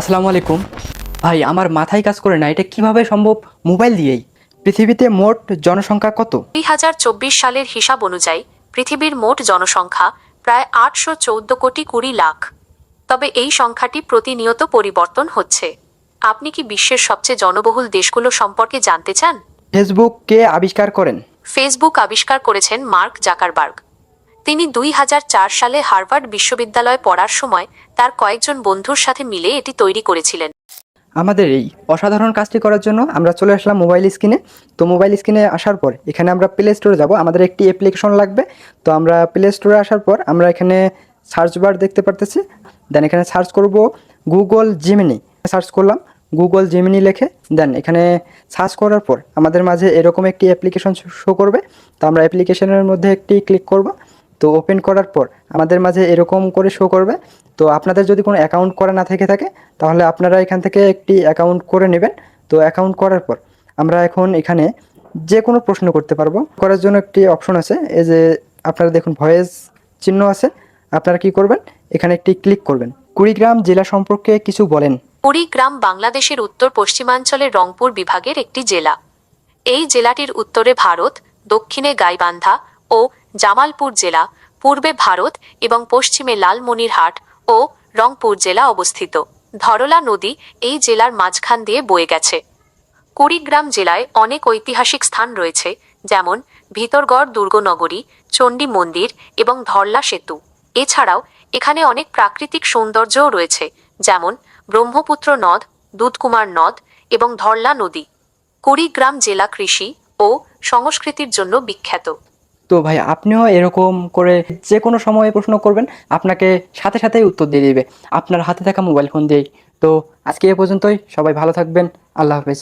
আসসালামু আলাইকুম। ভাই আমার মাথায় কাজ করে না এটা কীভাবে সম্ভব? মোবাইল দিয়েই। পৃথিবীতে মোট জনসংখ্যা কত? দুই হাজার চব্বিশ সালের হিসাব অনুযায়ী পৃথিবীর মোট জনসংখ্যা প্রায় আটশো চৌদ্দ কোটি কুড়ি লাখ। তবে এই সংখ্যাটি প্রতিনিয়ত পরিবর্তন হচ্ছে। আপনি কি বিশ্বের সবচেয়ে জনবহুল দেশগুলো সম্পর্কে জানতে চান? ফেসবুক কে আবিষ্কার করেন? ফেসবুক আবিষ্কার করেছেন মার্ক জাকারবার্গ। তিনি দুই হাজার চার সালে হার্ভার্ড বিশ্ববিদ্যালয়ে পড়ার সময় তার কয়েকজন বন্ধুর সাথে মিলে এটি তৈরি করেছিলেন। আমাদের এই অসাধারণ কাজটি করার জন্য আমরা চলে আসলাম মোবাইল স্ক্রিনে। তো মোবাইল স্ক্রিনে আসার পর এখানে আমরা প্লে স্টোরে যাব। আমাদের একটি অ্যাপ্লিকেশন লাগবে। তো আমরা প্লে স্টোরে আসার পর আমরা এখানে সার্চ বার দেখতে পারতেছি। দেন এখানে সার্চ করব গুগল জিমিনি সার্চ করলাম গুগল জিমিনি লেখে। দেন এখানে সার্চ করার পর আমাদের মাঝে এরকম একটি অ্যাপ্লিকেশন শো করবে। তো আমরা অ্যাপ্লিকেশনের মধ্যে একটি ক্লিক করব। তো ওপেন করার পর আমাদের মাঝে এরকম করে শো করবে। তো আপনাদের যদি কোনো অ্যাকাউন্ট করা না থেকে থাকে, তাহলে আপনারা এখান থেকে একটি অ্যাকাউন্ট করে নেবেন। তো অ্যাকাউন্ট করার পর আমরা এখন এখানে যে কোনো প্রশ্ন করতে পারব। করার জন্য একটি অপশন আছে, এই যে আপনারা দেখুন ভয়েস চিহ্ন আছে। আপনারা কি করবেন? এখানে একটি ক্লিক করবেন। কুড়িগ্রাম জেলা সম্পর্কে কিছু বলেন। কুড়িগ্রাম বাংলাদেশের উত্তর পশ্চিমাঞ্চলের রংপুর বিভাগের একটি জেলা। এই জেলাটির উত্তরে ভারত, দক্ষিণে গাইবান্ধা ও জামালপুর জেলা, পূর্বে ভারত এবং পশ্চিমে লালমনিরহাট ও রংপুর জেলা অবস্থিত। ধরলা নদী এই জেলার মাঝখান দিয়ে বয়ে গেছে। কুড়িগ্রাম জেলায় অনেক ঐতিহাসিক স্থান রয়েছে, যেমন ভিতরগড় দুর্গনগরী, চণ্ডী মন্দির এবং ধরলা সেতু। এছাড়াও এখানে অনেক প্রাকৃতিক সৌন্দর্যও রয়েছে, যেমন ব্রহ্মপুত্র নদ, দুধকুমার নদ এবং ধরলা নদী। কুড়িগ্রাম জেলা কৃষি ও সংস্কৃতির জন্য বিখ্যাত। তো ভাই, আপনিও এরকম করে যে কোনো সময়ে প্রশ্ন করবেন, আপনাকে সাথে সাথেই উত্তর দিয়ে দিবে। আপনার হাতে থাকা মোবাইল ফোন দিয়েই। তো আজকে এ পর্যন্তই, সবাই ভালো থাকবেন, আল্লাহ হাফেজ।